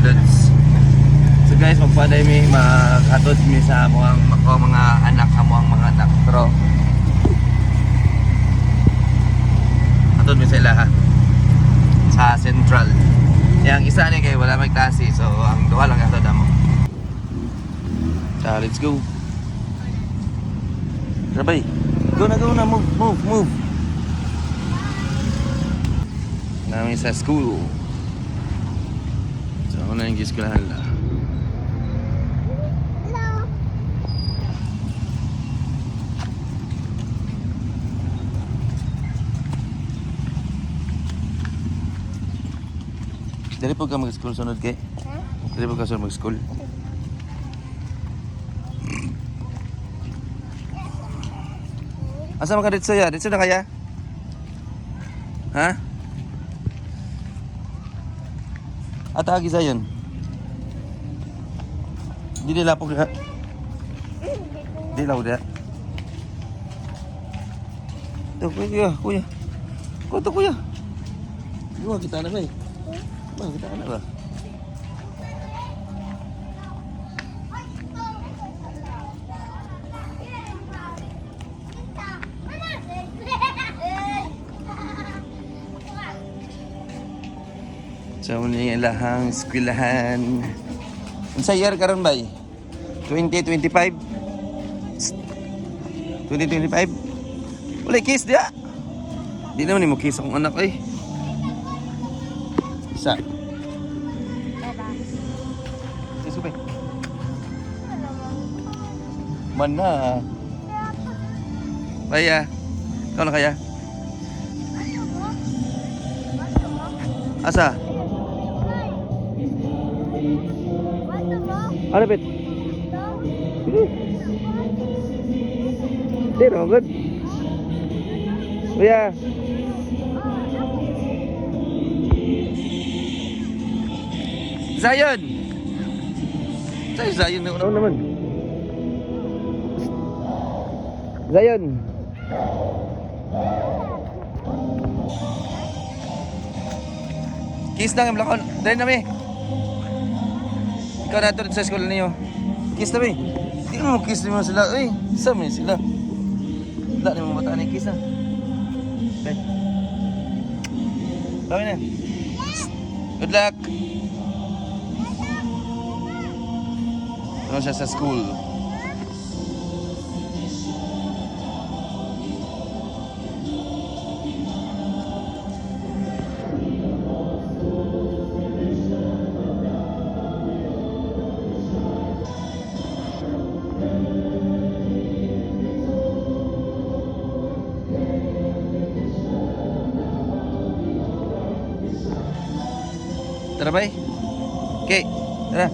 dudes. So guys, magpaday mi maghatod mi sa amuang ako mga anak amuang mga anak. Pero hatod mi sa ila ha. Sa Central. Yang isa ni kay wala may klase so ang duha lang hatod amo. So let's go. Rabay. Go na go na move move move. Namin sa school. Yung giskulahan la. Dali po ka mag-school sunod kay? Ha? Dali po ka sunod mag-school? Asa ka dito ya? Dito na kaya? Ha? Ata agi sa yun? Di nila po ka? Di law dia. Ito, kuya, kuya. Kuya, to, kuya. Ba kita na ba eh? Ba, kita na ba? So, muna yung lahang eskwelahan. Ang sayar karon ba? 2025? 2025? Wala kiss dia. Di naman ni mo kiss akong anak eh. Isa. Ko ba? Man na. Kaya. Ikaw na kaya? Asa? Ano bet? Hindi, Robert. Kuya. Zion! Sa'yo, Zion na una naman. Zion! Kiss lang yung lakon. Dahil na, me. Ikaw sa school ninyo. Kiss na, me. Hindi mo kiss naman sila. Uy, isa mo sila. Wala na mo bataan kiss na. Okay. Tawin na. Good luck. Ano siya sa school? Tara bay. Okay, tara.